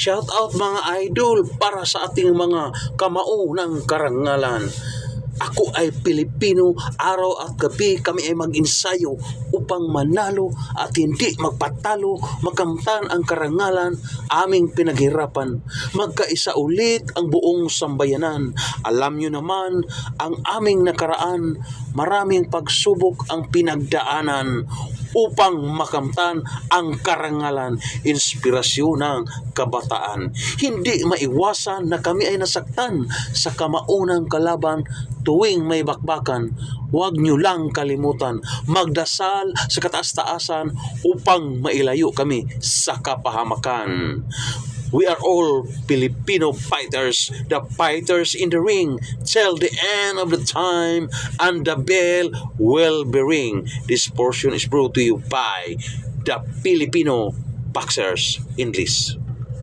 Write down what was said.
Shout out mga idol para sa ating mga kamao ng karangalan. Ako ay Pilipino, araw at gabi kami ay mag-insayo upang manalo at hindi magpatalo, makamtan ang karangalan, aming pinaghirapan. Magkaisa ulit ang buong sambayanan. Alam nyo naman, ang aming nakaraan, maraming pagsubok ang pinagdaanan upang makamtan ang karangalan, inspirasyon ng kabataan. Hindi maiwasan na kami ay nasaktan sa kamaunang kalaban tuwing may bakbakan. Huwag nyo lang kalimutan magdasal sa kataas-taasan upang mailayo kami sa kapahamakan. We are all Filipino fighters, the fighters in the ring till the end of the time and the bell will be ring. This portion is brought to you by the Filipino Boxers English.